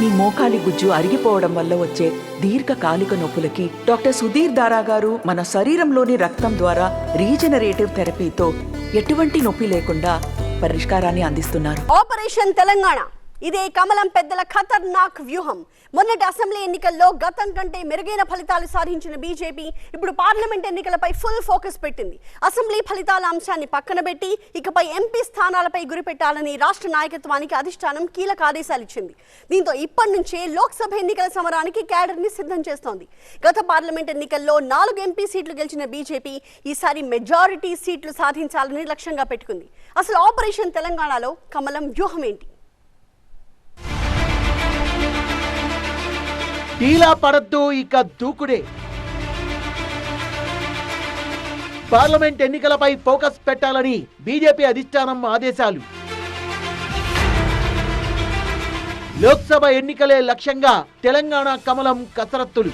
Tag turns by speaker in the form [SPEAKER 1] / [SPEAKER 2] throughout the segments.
[SPEAKER 1] మీ మోకాలి గుజ్జు అరిగిపోవడం వల్ల వచ్చే దీర్ఘకాలిక నొప్పులకి డాక్టర్ సుధీర్ దారా గారు మన శరీరంలోని రక్తం ద్వారా రీజనరేటివ్ థెరపీతో ఎటువంటి నొప్పి లేకుండా పరిష్కారాన్ని అందిస్తున్నారు.
[SPEAKER 2] ఆపరేషన్ తెలంగాణ. ఇదే కమలం పెద్దల ఖతర్నాక్ వ్యూహం. మొన్నటి అసెంబ్లీ ఎన్నికల్లో గతం కంటే మెరుగైన ఫలితాలు సాధించిన బీజేపీ ఇప్పుడు పార్లమెంట్ ఎన్నికలపై ఫుల్ ఫోకస్ పెట్టింది. అసెంబ్లీ ఫలితాల అంశాన్ని పక్కన పెట్టి ఇకపై ఎంపీ స్థానాలపై గురిపెట్టాలని రాష్ట్ర నాయకత్వానికి అధిష్టానం కీలక ఆదేశాలు ఇచ్చింది. దీంతో ఇప్పటి నుంచే లోక్సభ ఎన్నికల సమరానికి క్యాడర్ని సిద్ధం చేస్తోంది. గత పార్లమెంట్ ఎన్నికల్లో నాలుగు ఎంపీ సీట్లు గెలిచిన బీజేపీ ఈసారి మెజారిటీ సీట్లు సాధించాలని లక్ష్యంగా పెట్టుకుంది. అసలు ఆపరేషన్ తెలంగాణలో కమలం వ్యూహం ఏంటి?
[SPEAKER 3] టీలా పడద్దు ఇక దూకుడే. పార్లమెంట్ ఎన్నికలపై ఫోకస్ పెట్టాలని బీజేపీ అధిష్టానం ఆదేశాలు. లోక్సభ ఎన్నికలే లక్ష్యంగా తెలంగాణ కమలం కసరత్తులు.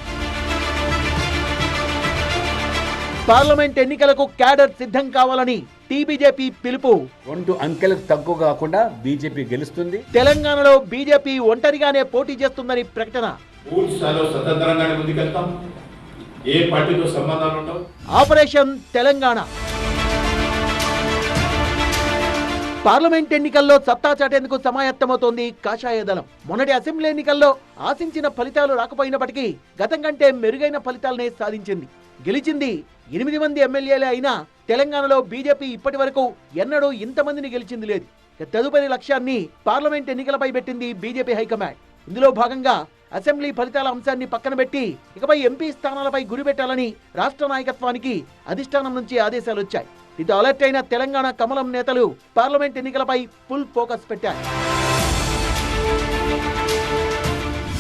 [SPEAKER 3] పార్లమెంట్ ఎన్నికలకు క్యాడర్ సిద్ధం కావాలని టీబీజేపీ పిలుపు.
[SPEAKER 4] రెండు అంకెలకు తక్కువ కాకుండా బీజేపీ గెలుస్తుంది.
[SPEAKER 3] తెలంగాణలో బీజేపీ ఒంటరిగానే పోటీ చేస్తుందని ప్రకటన.
[SPEAKER 5] పూర్తిస్థాయిలో స్వతంత్రంగానే ముందుకెళ్తాం. ఏ పార్టీతో సంబంధాలు ఉండవు.
[SPEAKER 3] ఆపరేషన్ తెలంగాణ. పార్లమెంట్ ఎన్నికల్లో సత్తా చాటేందుకు సమాయత్తమవుతోంది కాషాయ దళం. మొన్నటి అసెంబ్లీ ఎన్నికల్లో ఆశించిన ఫలితాలు రాకపోయినప్పటికీ గతం కంటే మెరుగైన ఫలితాలనే సాధించింది. గెలిచింది ఎనిమిది మంది ఎమ్మెల్యేలే అయినా తెలంగాణలో బీజేపీ ఇప్పటి వరకు ఎన్నడూ ఇంతమందిని గెలిచింది లేదు. తదుపరి లక్ష్యాన్ని పార్లమెంట్ ఎన్నికలపై పెట్టింది బీజేపీ హైకమాండ్. ఇందులో భాగంగా అసెంబ్లీ ఫలితాల అంశాన్ని పక్కన పెట్టి ఇకపై ఎంపీ స్థానాలపై గురి పెట్టాలని రాష్ట్ర నాయకత్వానికి అధిష్టానం నుంచి ఆదేశాలు వచ్చాయి. దీంతో అలర్ట్ అయిన తెలంగాణ కమలం నేతలు పార్లమెంట్ ఎన్నికలపై ఫుల్ ఫోకస్ పెట్టారు.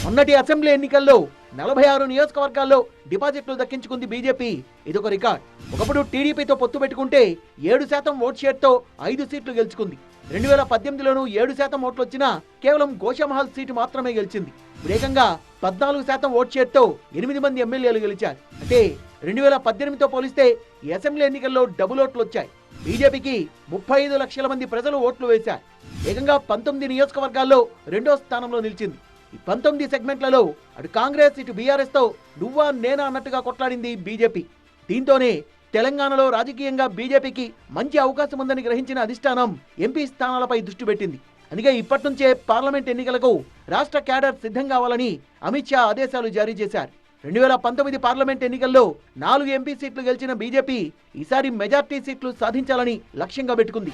[SPEAKER 3] మొన్నటి అసెంబ్లీ ఎన్నికల్లో నలభై ఆరు నియోజకవర్గాల్లో డిపాజిట్లు దక్కించుకుంది బీజేపీ. ఇదొక రికార్డ్. ఒకప్పుడు టీడీపీతో పొత్తు పెట్టుకుంటే ఏడు శాతం ఓట్ షేర్తో ఐదు సీట్లు గెలుచుకుంది. రెండు వేల పద్దెనిమిదిలోనూ ఏడు శాతం ఓట్లు వచ్చినా కేవలం గోషమహల్ సీటు మాత్రమే గెలిచింది. వేగంగా పద్నాలుగు శాతం ఓట్ షేర్తో ఎనిమిది మంది ఎమ్మెల్యేలు గెలిచారు. అంటే రెండు వేల పద్దెనిమిదితో పోలిస్తే అసెంబ్లీ ఎన్నికల్లో డబుల్ ఓట్లు వచ్చాయి బీజేపీకి ముప్పై ఐదు లక్షల మంది ప్రజలు ఓట్లు వేశారు. వేగంగా పంతొమ్మిది నియోజకవర్గాల్లో రెండో స్థానంలో నిలిచింది. ఈ పంతొమ్మిది సెగ్మెంట్లలో అటు కాంగ్రెస్ ఇటు బీఆర్ఎస్తో నువ్వా నేనా అన్నట్టుగా కొట్లాడింది బీజేపీ. దీంతోనే తెలంగాణలో రాజకీయంగా బీజేపీకి మంచి అవకాశం ఉందని గ్రహించిన అధిష్టానం ఎంపీ స్థానాలపై దృష్టి పెట్టింది. అందుకే ఇప్పటి నుంచే పార్లమెంట్ ఎన్నికలకు రాష్ట్ర క్యాడర్ సిద్ధం కావాలని అమిత్ షా ఆదేశాలు జారీ చేశారు. రెండు వేల పంతొమ్మిది పార్లమెంట్ ఎన్నికల్లో నాలుగు ఎంపీ సీట్లు గెలిచిన బీజేపీ ఈసారి మెజార్టీ సీట్లు సాధించాలని లక్ష్యంగా పెట్టుకుంది.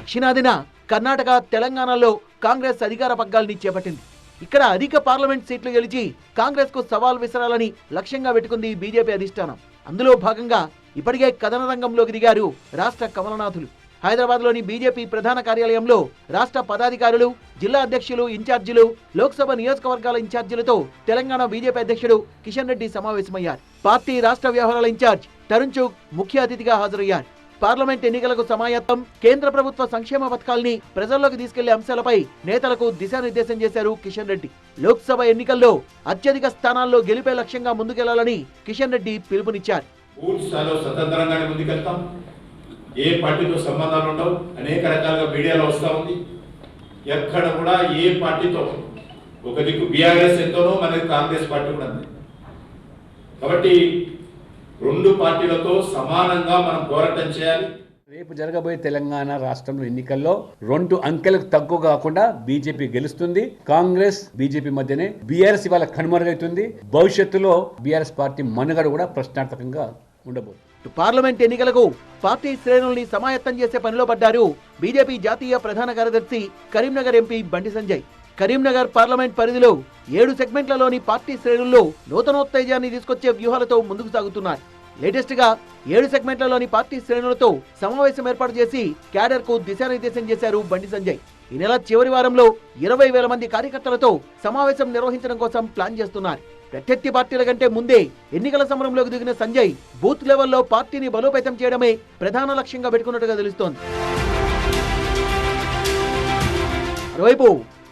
[SPEAKER 3] దక్షిణాదిన కర్ణాటక తెలంగాణలో కాంగ్రెస్ అధికార పగ్గాల్ని చేపట్టింది. ఇక్కడ అధిక పార్లమెంట్ సీట్లు గెలిచి కాంగ్రెస్కు సవాల్ విసరాలని లక్ష్యంగా పెట్టుకుంది బీజేపీ అధిష్టానం. అందులో భాగంగా ఇప్పటికే కథన రంగంలోకి దిగారు రాష్ట్ర కమలనాథులు. హైదరాబాద్లోని బీజేపీ ప్రధాన కార్యాలయంలో రాష్ట్ర పదాధికారులు జిల్లా అధ్యక్షులు ఇన్ఛార్జీలు లోక్సభ నియోజకవర్గాల ఇన్ఛార్జీలతో తెలంగాణ బీజేపీ అధ్యక్షుడు కిషన్ రెడ్డి సమావేశమయ్యారు. పార్టీ రాష్ట్ర వ్యవహారాల ఇన్ఛార్జ్ తరుణ్ ముఖ్య అతిథిగా హాజరయ్యారు. పార్లమెంట్ ఎన్నికలకు సమాయత్తం కేంద్ర ప్రభుత్వ సంక్షేమ పథకాల్ని ప్రజల్లోకి తీసుకెళ్ళే అంశాలపై నేతలకు దిశానిర్దేశం చేశారు కిషన్ రెడ్డి. లోక్సభ ఎన్నికల్లో అత్యధిక స్థానాల్లో గెలిపే లక్ష్యంగా ముందుకెళ్ళాలని కిషన్ రెడ్డి పిలుపునిచ్చారు.
[SPEAKER 5] స్వతంత్రంగానే ముందుకెళ్తాం. ఏ పార్టీతో సంబంధాలు ఉండవు. అనేక రకాలుగా మీడియాలో వస్తూ ఉంది. ఎక్కడ కూడా ఏ పార్టీతో ఒక దిక్కు బీఆర్ఎస్ ఎంతోనో మనకి కాంగ్రెస్ పార్టీ కూడా ఉంది కాబట్టి రెండు పార్టీలతో సమానంగా మనం పోరాటం చేయాలి.
[SPEAKER 4] రేపు జరగబోయే తెలంగాణ రాష్ట్రంలో ఎన్నికల్లో రెండు అంకెలకు తక్కువ కాకుండా బీజేపీ గెలుస్తుంది. కాంగ్రెస్ బీజేపీ మధ్యనే బీఆర్ఎస్ ఇవాళ కనుమరుగవుతుంది భవిష్యత్తులో బీఆర్ఎస్ పార్టీ మనుగడ కూడా ప్రశ్నార్థకంగా ఉండబోతుంది.
[SPEAKER 3] పార్లమెంట్ ఎన్నికలకు పార్టీ శ్రేణుల్ని సమాయత్తం చేసే పనిలో పడ్డారు బీజేపీ జాతీయ ప్రధాన కార్యదర్శి కరీంనగర్ ఎంపీ బండి సంజయ్. కరీంనగర్ పార్లమెంట్ పరిధిలో ఏడు సెగ్మెంట్లలోని పార్టీ శ్రేణుల్లో నూతనోత్తేజాన్ని తీసుకొచ్చే వ్యూహాలతో ముందుకు సాగుతున్నారు లేటెస్ట్గా ఏడు సెగ్మెంట్లలోని పార్టీ శ్రేణులతో సమావేశం ఏర్పాటు చేసి క్యాడర్కు దిశానిర్దేశం చేశారు బండి సంజయ్. ఈ నెల చివరి వారంలో ఇరవై వేల మంది కార్యకర్తలతో సమావేశం నిర్వహించడం కోసం ప్లాన్ చేస్తున్నారు. ప్రత్యర్థి పార్టీల కంటే ముందే ఎన్నికల సమరంలోకి దిగిన సంజయ్ బూత్ లెవెల్లో పార్టీని బలోపేతం చేయడమే ప్రధాన లక్ష్యంగా పెట్టుకున్నట్టుగా తెలుస్తోంది. మరోవైపు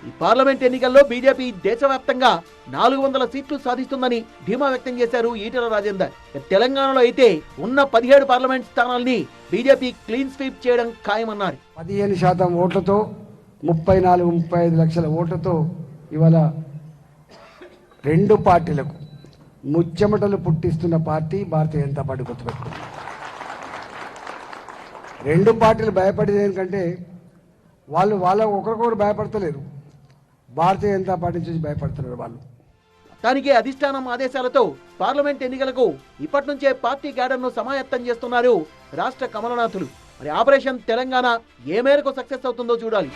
[SPEAKER 3] ఈ పార్లమెంట్ ఎన్నికల్లో బీజేపీ దేశవ్యాప్తంగా నాలుగు వందల సీట్లు సాధిస్తుందని ధీమా వ్యక్తం చేశారు ఈటెల రాజేందర్. తెలంగాణలో అయితే ఉన్న పదిహేడు పార్లమెంట్ స్థానాల్ని బీజేపీ క్లీన్ స్వీప్ చేయడం ఖాయమన్నారు.
[SPEAKER 6] పదిహేను శాతం ఓట్లతో ముప్పై నాలుగు ముప్పై ఐదు లక్షల ఓట్లతో ఇవాళ రెండు పార్టీలకు ముచ్చెమటలు పుట్టిస్తున్న పార్టీ భారతీయ జనతా పార్టీ గుర్తుపెట్టుకుంది రెండు పార్టీలు భయపడేది ఏంటంటే వాళ్ళు వాళ్ళ ఒకరికొకరు భయపడతలేరు. భారతీయ జనతా పార్టీ నుంచి భయపడుతున్నారు వాళ్ళు.
[SPEAKER 3] దానికి అధిష్టానం ఆదేశాలతో పార్లమెంట్ ఎన్నికలకు ఇప్పటి నుంచే పార్టీ క్యాడర్ను సమాయత్తం చేస్తున్నారు రాష్ట్ర కమలనాథులు. మరి ఆపరేషన్ తెలంగాణ ఏ మేరకు సక్సెస్ అవుతుందో చూడాలి.